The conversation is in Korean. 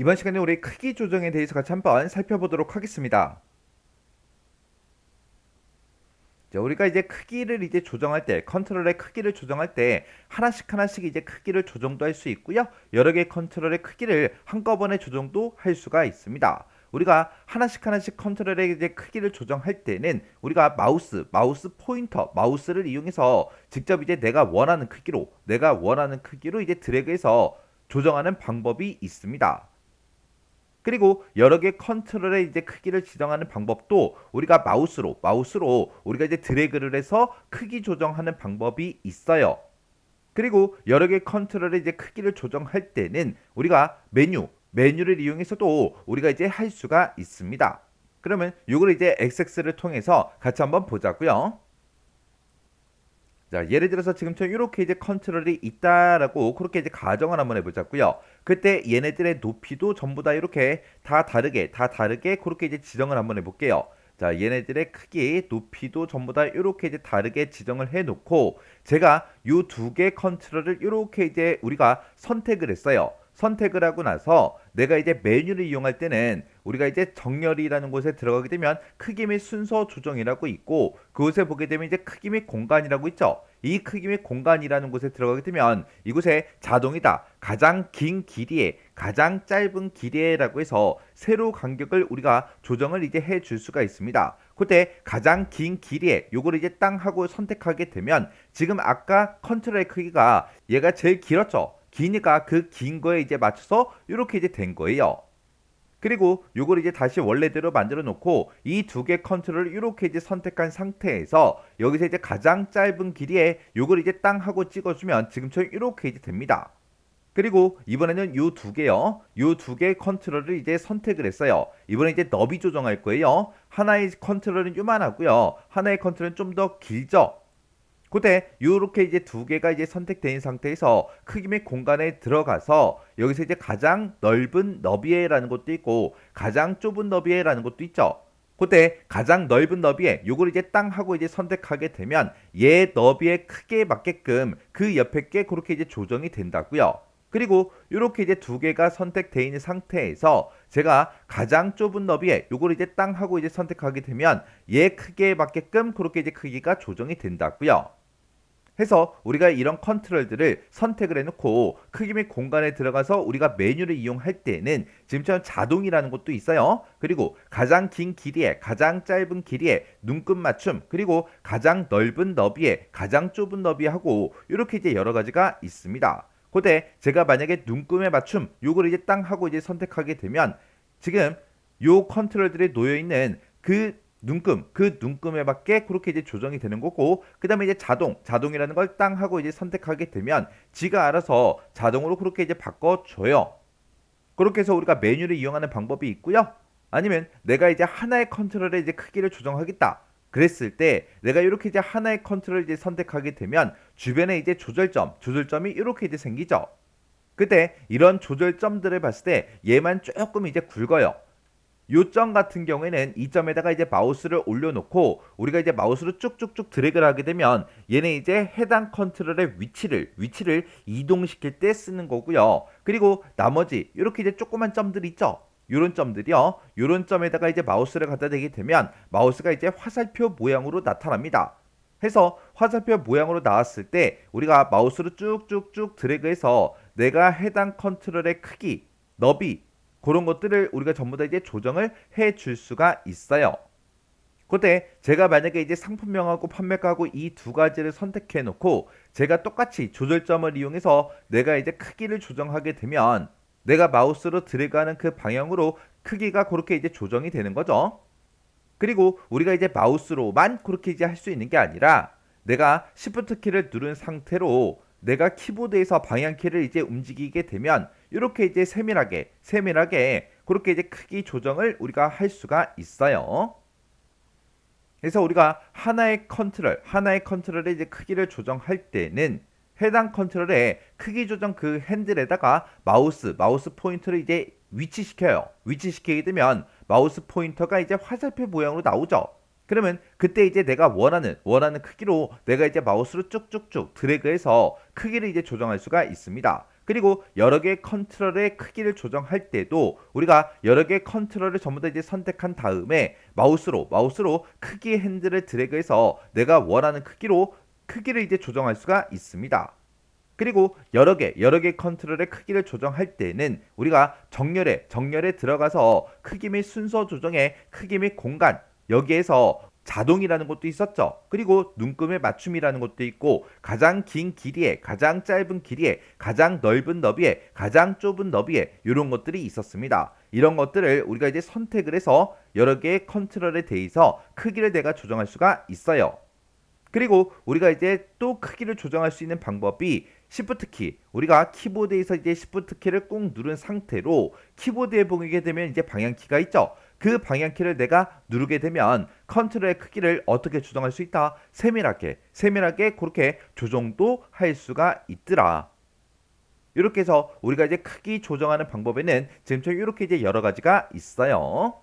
이번 시간에 우리 크기 조정에 대해서 같이 한번 살펴보도록 하겠습니다. 자, 우리가 이제 크기를 이제 조정할 때, 컨트롤의 크기를 조정할 때 하나씩 하나씩 이제 크기를 조정도 할 수 있고요. 여러 개의 컨트롤의 크기를 한꺼번에 조정도 할 수가 있습니다. 우리가 하나씩 하나씩 컨트롤의 이제 크기를 조정할 때는 우리가 마우스, 마우스 포인터, 마우스를 이용해서 직접 이제 내가 원하는 크기로, 내가 원하는 크기로 이제 드래그해서 조정하는 방법이 있습니다. 그리고 여러 개 컨트롤의 이제 크기를 지정하는 방법도 우리가 마우스로 마우스로 우리가 이제 드래그를 해서 크기 조정하는 방법이 있어요. 그리고 여러 개 컨트롤의 이제 크기를 조정할 때는 우리가 메뉴 메뉴를 이용해서도 우리가 이제 할 수가 있습니다. 그러면 이걸 이제 XX를 통해서 같이 한번 보자고요. 자, 예를 들어서 지금처럼 이렇게 이제 컨트롤이 있다라고 그렇게 이제 가정을 한번 해보자고요. 그때 얘네들의 높이도 전부 다 이렇게 다 다르게 다 다르게 그렇게 이제 지정을 한번 해볼게요. 자, 얘네들의 크기, 높이도 전부 다 이렇게 이제 다르게 지정을 해놓고 제가 이두개 컨트롤을 이렇게 이제 우리가 선택을 했어요. 선택을 하고 나서 내가 이제 메뉴를 이용할 때는 우리가 이제 정렬이라는 곳에 들어가게 되면 크기 및 순서 조정이라고 있고 그곳에 보게 되면 이제 크기 및 공간이라고 있죠. 이 크기 및 공간이라는 곳에 들어가게 되면 이곳에 자동이다. 가장 긴 길이에 가장 짧은 길이에라고 해서 세로 간격을 우리가 조정을 이제 해 줄 수가 있습니다. 그때 가장 긴 길이에 요걸 이제 땅 하고 선택하게 되면 지금 아까 컨트롤의 크기가 얘가 제일 길었죠. 기니까 그 긴 거에 이제 맞춰서 이렇게 이제 된 거예요. 그리고 요걸 이제 다시 원래대로 만들어 놓고 이 두 개 컨트롤을 이렇게 이제 선택한 상태에서 여기서 이제 가장 짧은 길이에 요걸 이제 땅 하고 찍어주면 지금처럼 이렇게 이제 됩니다. 그리고 이번에는 요두 개요. 요두 개의 컨트롤을 이제 선택을 했어요. 이번에 이제 너비 조정할 거예요. 하나의 컨트롤은 요만하고요. 하나의 컨트롤은 좀 더 길죠. 그때 이렇게 이제 두 개가 이제 선택된 상태에서 크기 및 공간에 들어가서 여기서 이제 가장 넓은 너비에라는 것도 있고 가장 좁은 너비에라는 것도 있죠. 그때 가장 넓은 너비에 요걸 이제 땅 하고 이제 선택하게 되면 얘 너비의 크기에 맞게끔 그 옆에 게 그렇게 이제 조정이 된다고요. 그리고 이렇게 이제 두 개가 선택되어 있는 상태에서 제가 가장 좁은 너비에 요걸 이제 땅 하고 이제 선택하게 되면 얘 크기에 맞게끔 그렇게 이제 크기가 조정이 된다고요. 해서 우리가 이런 컨트롤들을 선택을 해놓고 크기 및 공간에 들어가서 우리가 메뉴를 이용할 때는 지금처럼 자동이라는 것도 있어요. 그리고 가장 긴 길이에 가장 짧은 길이에 눈금 맞춤 그리고 가장 넓은 너비에 가장 좁은 너비 하고 이렇게 이제 여러 가지가 있습니다. 그때 제가 만약에 눈금에 맞춤 요걸 이제 땅 하고 이제 선택하게 되면 지금 요 컨트롤들이 놓여 있는 그 눈금 그 눈금에 맞게 그렇게 이제 조정이 되는 거고 그 다음에 이제 자동 자동이라는 걸 땅 하고 이제 선택하게 되면 지가 알아서 자동으로 그렇게 이제 바꿔줘요. 그렇게 해서 우리가 메뉴를 이용하는 방법이 있고요. 아니면 내가 이제 하나의 컨트롤의 이제 크기를 조정하겠다 그랬을 때 내가 이렇게 이제 하나의 컨트롤을 이제 선택하게 되면 주변에 이제 조절점 조절점이 이렇게 이제 생기죠. 그때 이런 조절점들을 봤을 때 얘만 조금 이제 굵어요 요점 같은 경우에는 이 점에다가 이제 마우스를 올려놓고 우리가 이제 마우스로 쭉쭉쭉 드래그를 하게 되면 얘는 이제 해당 컨트롤의 위치를 위치를 이동시킬 때 쓰는 거고요. 그리고 나머지 이렇게 이제 조그만 점들 있죠. 요런 점들이요. 요런 점에다가 이제 마우스를 갖다 대게 되면 마우스가 이제 화살표 모양으로 나타납니다. 해서 화살표 모양으로 나왔을 때 우리가 마우스로 쭉쭉쭉 드래그해서 내가 해당 컨트롤의 크기, 너비, 그런 것들을 우리가 전부 다 이제 조정을 해 줄 수가 있어요. 그때 제가 만약에 이제 상품명하고 판매가하고 이 두 가지를 선택해 놓고 제가 똑같이 조절점을 이용해서 내가 이제 크기를 조정하게 되면 내가 마우스로 드래그하는 그 방향으로 크기가 그렇게 이제 조정이 되는 거죠. 그리고 우리가 이제 마우스로만 그렇게 이제 할 수 있는 게 아니라 내가 Shift 키를 누른 상태로 내가 키보드에서 방향키를 이제 움직이게 되면 이렇게 이제 세밀하게 세밀하게 그렇게 이제 크기 조정을 우리가 할 수가 있어요. 그래서 우리가 하나의 컨트롤, 하나의 컨트롤의 이제 크기를 조정할 때는 해당 컨트롤의 크기 조정 그 핸들에다가 마우스, 마우스 포인터를 이제 위치시켜요. 위치시키게 되면 마우스 포인터가 이제 화살표 모양으로 나오죠. 그러면 그때 이제 내가 원하는 원하는 크기로 내가 이제 마우스로 쭉쭉쭉 드래그해서 크기를 이제 조정할 수가 있습니다. 그리고 여러 개의 컨트롤의 크기를 조정할 때도 우리가 여러 개의 컨트롤을 전부 다 이제 선택한 다음에 마우스로 마우스로 크기 핸들을 드래그해서 내가 원하는 크기로 크기를 이제 조정할 수가 있습니다. 그리고 여러 개 여러 개 컨트롤의 크기를 조정할 때는 우리가 정렬에 정렬에 들어가서 크기 및 순서 조정의 크기 및 공간 여기에서 자동이라는 것도 있었죠. 그리고 눈금의 맞춤이라는 것도 있고 가장 긴 길이에 가장 짧은 길이에 가장 넓은 너비에 가장 좁은 너비에 이런 것들이 있었습니다. 이런 것들을 우리가 이제 선택을 해서 여러 개의 컨트롤에 대해서 크기를 내가 조정할 수가 있어요. 그리고 우리가 이제 또 크기를 조정할 수 있는 방법이 Shift 키. 우리가 키보드에서 이제 Shift 키를 꾹 누른 상태로 키보드에 보게 되면 이제 방향 키가 있죠. 그 방향 키를 내가 누르게 되면 컨트롤의 크기를 어떻게 조정할 수 있다? 세밀하게, 세밀하게 그렇게 조정도 할 수가 있더라. 이렇게 해서 우리가 이제 크기 조정하는 방법에는 지금처럼 이렇게 이제 여러 가지가 있어요.